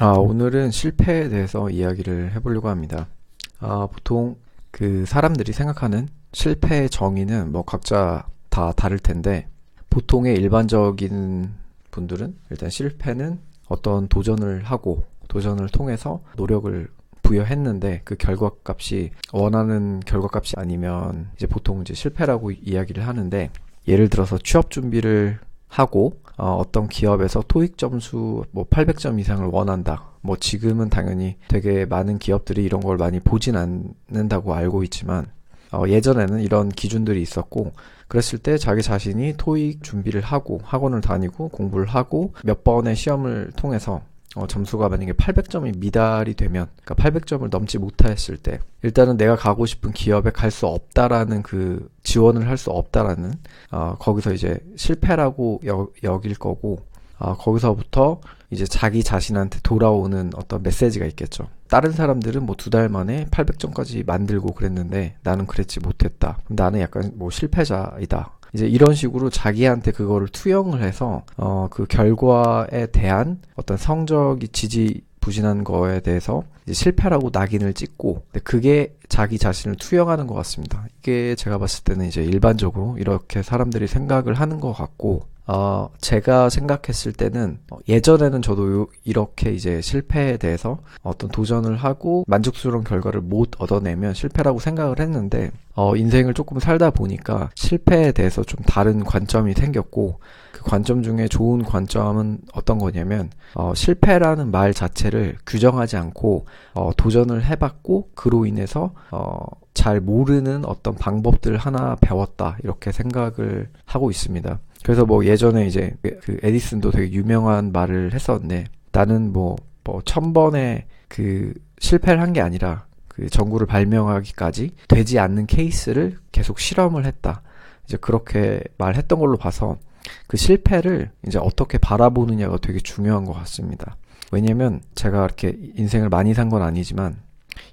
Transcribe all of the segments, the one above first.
아, 오늘은 실패에 대해서 이야기를 해보려고 합니다. 아, 보통 그 사람들이 생각하는 실패의 정의는 뭐 각자 다 다를 텐데, 보통의 일반적인 분들은 일단 실패는 어떤 도전을 하고, 도전을 통해서 노력을 부여했는데 그 결과값이 원하는 결과값이 아니면 이제 보통 이제 실패라고 이야기를 하는데, 예를 들어서 취업 준비를 하고 어, 떤 기업에서 토익 점수 뭐 800점 이상을 원한다. 뭐 지금은 당연히 되게 많은 기업들이 이런 걸 많이 보진 않는다고 알고 있지만 어, 예전에는 이런 기준들이 있었고 그랬을 때 자기 자신이 토익 준비를 하고 학원을 다니고 공부를 하고 몇 번의 시험을 통해서 어, 점수가 만약에 800점이 미달이 되면, 그러니까 800점을 넘지 못했을 때, 일단은 내가 가고 싶은 기업에 갈 수 없다라는 그 지원을 할 수 없다라는, 어, 거기서 이제 실패라고 여, 여길 거고, 어, 거기서부터 이제 자기 자신한테 돌아오는 어떤 메시지가 있겠죠. 다른 사람들은 뭐 두 달 만에 800점까지 만들고 그랬는데 나는 그랬지 못했다. 나는 약간 뭐 실패자이다. 이제 이런 식으로 자기한테 그거를 투영을 해서 어 그 결과에 대한 어떤 성적이 지지 부진한 거에 대해서 실패라고 낙인을 찍고 그게 자기 자신을 투영하는 것 같습니다. 이게 제가 봤을 때는 이제 일반적으로 이렇게 사람들이 생각을 하는 것 같고 어, 제가 생각했을 때는 어, 예전에는 저도 이렇게 이제 실패에 대해서 어떤 도전을 하고 만족스러운 결과를 못 얻어내면 실패라고 생각을 했는데 어, 인생을 조금 살다 보니까 실패에 대해서 좀 다른 관점이 생겼고 그 관점 중에 좋은 관점은 어떤 거냐면 어, 실패라는 말 자체를 규정하지 않고 어, 도전을 해봤고 그로 인해서 어, 잘 모르는 어떤 방법들 하나 배웠다 이렇게 생각을 하고 있습니다. 그래서 뭐 예전에 이제 그 에디슨도 되게 유명한 말을 했었는데 나는 뭐, 뭐 천번의 그 실패를 한 게 아니라 그 전구를 발명하기까지 되지 않는 케이스를 계속 실험을 했다. 이제 그렇게 말했던 걸로 봐서 그 실패를 이제 어떻게 바라보느냐가 되게 중요한 것 같습니다. 왜냐면 제가 이렇게 인생을 많이 산 건 아니지만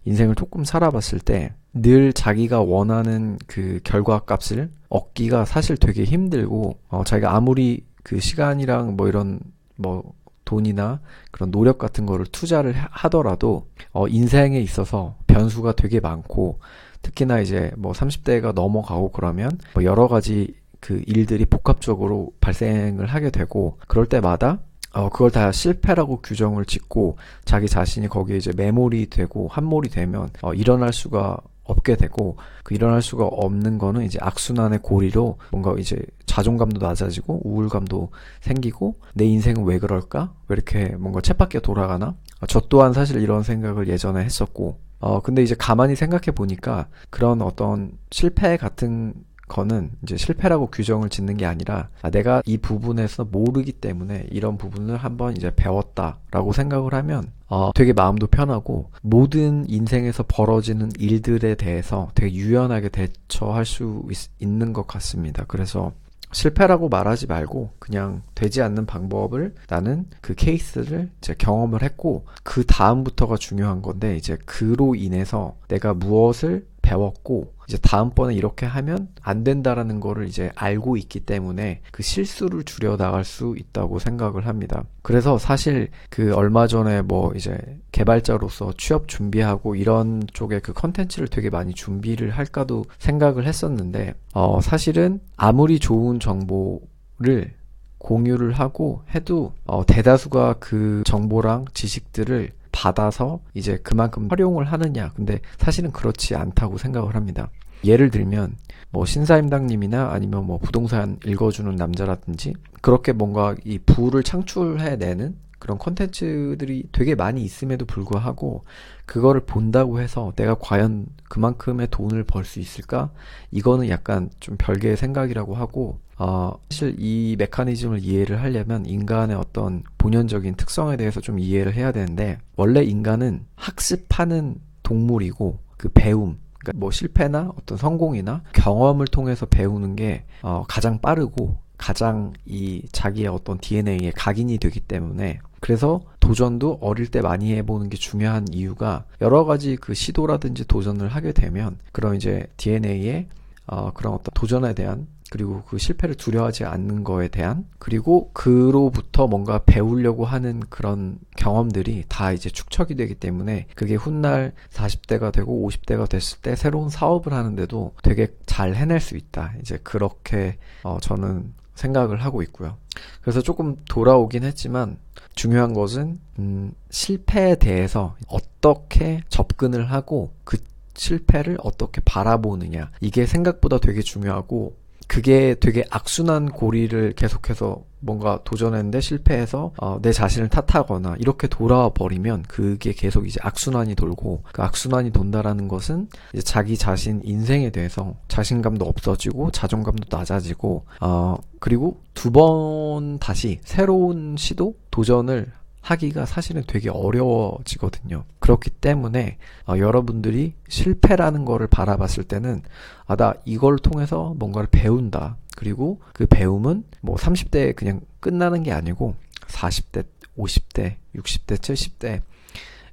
인생을 조금 살아봤을 때 늘 자기가 원하는 그 결과 값을 얻기가 사실 되게 힘들고 어, 자기가 아무리 그 시간이랑 뭐 이런 뭐 돈이나 그런 노력 같은 거를 투자를 하더라도 어, 인생에 있어서 변수가 되게 많고 특히나 이제 뭐 30대가 넘어가고 그러면 뭐 여러 가지 그 일들이 복합적으로 발생을 하게 되고 그럴 때마다 어, 그걸 다 실패라고 규정을 짓고 자기 자신이 거기에 이제 매몰이 되고 함몰이 되면 어, 일어날 수가 없게 되고 그 일어날 수가 없는 거는 이제 악순환의 고리로 뭔가 이제 자존감도 낮아지고 우울감도 생기고 내 인생은 왜 그럴까? 왜 이렇게 뭔가 쳇바퀴 돌아가나? 어, 저 또한 사실 이런 생각을 예전에 했었고 어 근데 이제 가만히 생각해 보니까 그런 어떤 실패 같은 거는 이제 실패라고 규정을 짓는 게 아니라 아, 내가 이 부분에서 모르기 때문에 이런 부분을 한번 이제 배웠다라고 생각을 하면 어, 되게 마음도 편하고 모든 인생에서 벌어지는 일들에 대해서 되게 유연하게 대처할 수 있, 는것 같습니다. 그래서 실패라고 말하지 말고 그냥 되지 않는 방법을 나는 그 케이스를 이제 경험을 했고 그 다음부터가 중요한 건데 이제 그로 인해서 내가 무엇을 배웠고 이제 다음번에 이렇게 하면 안 된다라는 거를 이제 알고 있기 때문에 그 실수를 줄여 나갈 수 있다고 생각을 합니다. 그래서 사실 그 얼마 전에 뭐 이제 개발자로서 취업 준비하고 이런 쪽에 그 컨텐츠를 되게 많이 준비를 할까도 생각을 했었는데 어 사실은 아무리 좋은 정보를 공유를 하고 해도 어 대다수가 그 정보랑 지식들을 받아서 이제 그만큼 활용을 하느냐. 근데 사실은 그렇지 않다고 생각을 합니다. 예를 들면 뭐 신사임당님이나 아니면 뭐 부동산 읽어주는 남자라든지 그렇게 뭔가 이 부를 창출해내는 그런 컨텐츠들이 되게 많이 있음에도 불구하고 그거를 본다고 해서 내가 과연 그만큼의 돈을 벌 수 있을까? 이거는 약간 좀 별개의 생각이라고 하고 어, 사실 이 메커니즘을 이해를 하려면 인간의 어떤 본연적인 특성에 대해서 좀 이해를 해야 되는데 원래 인간은 학습하는 동물이고 그 배움 그러니까 뭐 실패나 어떤 성공이나 경험을 통해서 배우는 게 어, 가장 빠르고 가장 이 자기의 어떤 DNA에 각인이 되기 때문에 그래서 도전도 어릴 때 많이 해보는 게 중요한 이유가 여러 가지 그 시도라든지 도전을 하게 되면 그럼 이제 DNA에 어, 그런 어떤 도전에 대한 그리고 그 실패를 두려워하지 않는 거에 대한 그리고 그로부터 뭔가 배우려고 하는 그런 경험들이 다 이제 축적이 되기 때문에 그게 훗날 40대가 되고 50대가 됐을 때 새로운 사업을 하는데도 되게 잘 해낼 수 있다. 이제 그렇게 어, 저는 생각을 하고 있고요. 그래서 조금 돌아오긴 했지만 중요한 것은 음, 실패에 대해서 어떻게 접근을 하고 그 실패를 어떻게 바라보느냐 이게 생각보다 되게 중요하고 그게 되게 악순환 고리를 계속해서 뭔가 도전했는데 실패해서 어, 내 자신을 탓하거나 이렇게 돌아와 버리면 그게 계속 이제 악순환이 돌고 그 악순환이 돈다라는 것은 이제 자기 자신 인생에 대해서 자신감도 없어지고 자존감도 낮아지고 어, 그리고 두 번 다시 새로운 시도 도전을 하기가 사실은 되게 어려워지거든요. 그렇기 때문에 어, 여러분들이 실패라는 거를 바라봤을 때는 아, 나 이걸 통해서 뭔가를 배운다. 그리고 그 배움은 뭐 30대에 그냥 끝나는 게 아니고 40대, 50대, 60대, 70대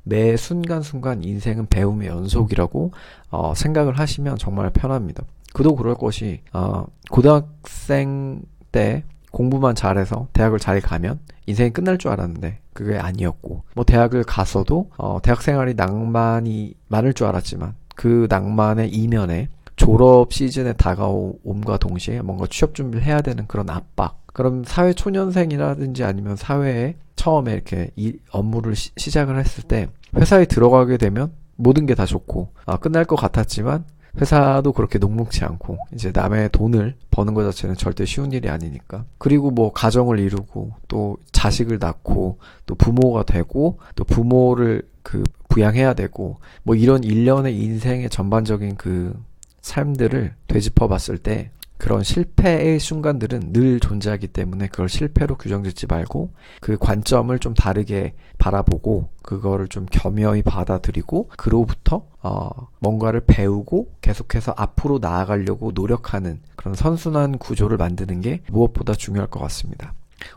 매 순간순간 인생은 배움의 연속이라고 어, 생각을 하시면 정말 편합니다. 그도 그럴 것이 어, 고등학생 때 공부만 잘해서 대학을 잘 가면 인생이 끝날 줄 알았는데 그게 아니었고 뭐 대학을 갔어도 어, 대학 생활이 낭만이 많을 줄 알았지만 그 낭만의 이면에 졸업 시즌에 다가옴과 동시에 뭔가 취업 준비를 해야 되는 그런 압박 그럼 사회 초년생이라든지 아니면 사회에 처음에 이렇게 이 업무를 시, 시작을 했을 때 회사에 들어가게 되면 모든 게 다 좋고 아, 끝날 것 같았지만 회사도 그렇게 녹록치 않고 이제 남의 돈을 버는 것 자체는 절대 쉬운 일이 아니니까. 그리고 뭐 가정을 이루고 또 자식을 낳고 또 부모가 되고 또 부모를 그 부양해야 되고 뭐 이런 일련의 인생의 전반적인 그 삶들을 되짚어 봤을 때 그런 실패의 순간들은 늘 존재하기 때문에 그걸 실패로 규정짓지 말고 그 관점을 좀 다르게 바라보고 그거를 좀 겸허히 받아들이고 그로부터 어 뭔가를 배우고 계속해서 앞으로 나아가려고 노력하는 그런 선순환 구조를 만드는 게 무엇보다 중요할 것 같습니다.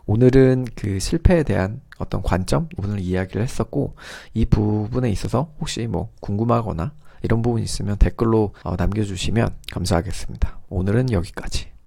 오늘은 그 실패에 대한 어떤 관점 부분을 이야기를 했었고 이 부분에 있어서 혹시 뭐 궁금하거나 이런 부분 있으면 댓글로 어, 남겨주시면 감사하겠습니다. 오늘은 여기까지.